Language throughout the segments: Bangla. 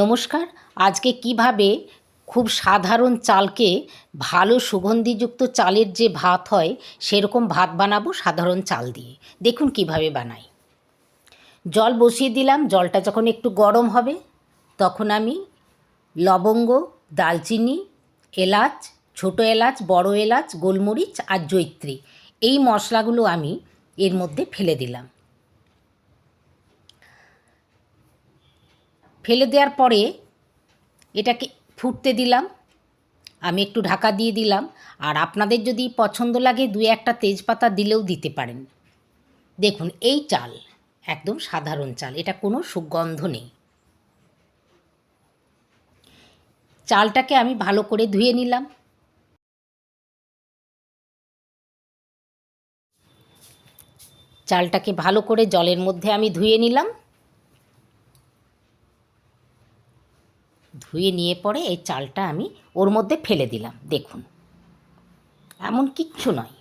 নমস্কার। আজকে কীভাবে খুব সাধারণ চালকে ভালো সুগন্ধিযুক্ত চালের যে ভাত হয়, সেরকম ভাত বানাবো সাধারণ চাল দিয়ে। দেখুন কীভাবে বানাই। জল বসিয়ে দিলাম, জলটা যখন একটু গরম হবে, তখন আমি লবঙ্গ, দালচিনি, এলাচ, ছোটো এলাচ, বড় এলাচ, গোলমরিচ আর জৈত্রী এই মশলাগুলো আমি এর মধ্যে ফেলে দিলাম। ফেলে দেওয়ার পরে এটাকে ফুটতে দিলাম। আমি একটু ঢাকা দিয়ে দিলাম। আর আপনাদের যদি পছন্দ লাগে দু একটা তেজপাতা দিলেও দিতে পারেন। দেখুন, এই চাল একদম সাধারণ চাল, এটা কোনো সুগন্ধ নেই। চালটাকে আমি ভালো করে ধুয়ে নিলাম। চালটাকে ভালো করে জলের মধ্যে আমি ধুয়ে নিলাম। ধুয়ে নিয়ে পরে এই চালটা আমি ওর মধ্যে ফেলে দিলাম, দেখুন। এমন কিচ্ছু নয়।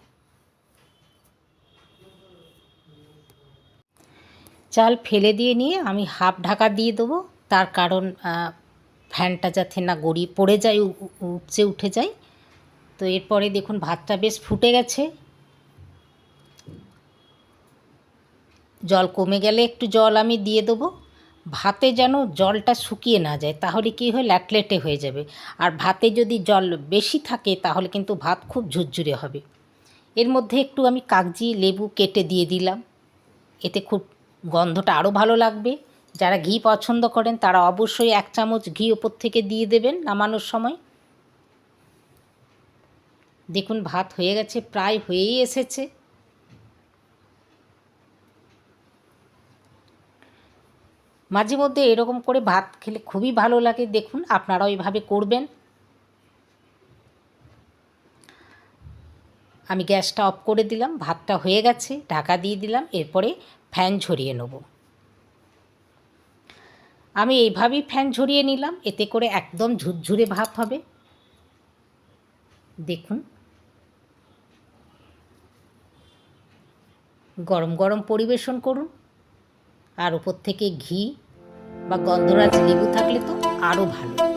চাল ফেলে দিয়ে নিয়ে আমি হাফ ঢাকা দিয়ে দেবো, তার কারণ ফ্যানটা যাতে না গড়িয়ে পড়ে যায় উপচে উঠে যায়। তো এরপরে দেখুন, ভাতটা বেশ ফুটে গেছে। জল কমে গেলে একটু জল আমি দিয়ে দেবো। ভাতে যেন জলটা শুকিয়ে না যায়, তাহলে কী হয়? ল্যাটলেটে হয়ে যাবে। আর ভাতে যদি জল বেশি থাকে, তাহলে কিন্তু ভাত খুব ঝুরঝুরে হবে। এর মধ্যে একটু আমি কাগজি, লেবু কেটে দিয়ে দিলাম। এতে খুব গন্ধটা আরও ভালো লাগবে। যারা ঘি পছন্দ করেন, তারা অবশ্যই এক চামচ ঘি ওপর থেকে দিয়ে দেবেন নামানোর সময়। দেখুন, ভাত হয়ে গেছে, প্রায় হয়েই এসেছে। মাঝে মধ্যে এরকম করে ভাত খেলে খুবই ভালো লাগে, দেখুন আপনারাও এইভাবে করবেন। আমি গ্যাসটা অফ করে দিলাম, ভাতটা হয়ে গেছে, ঢাকা দিয়ে দিলাম, এরপরে ফ্যান ঝরিয়ে নেব। আমি এইভাবেই ফ্যান ঝরিয়ে নিলাম, এতে করে একদম ঝুরঝুরে ভাত হবে। দেখুন। গরম গরম পরিবেশন করুন। আর উপর থেকে ঘি বা গন্ধরাজ লেবু থাকলে তো আরও ভালো।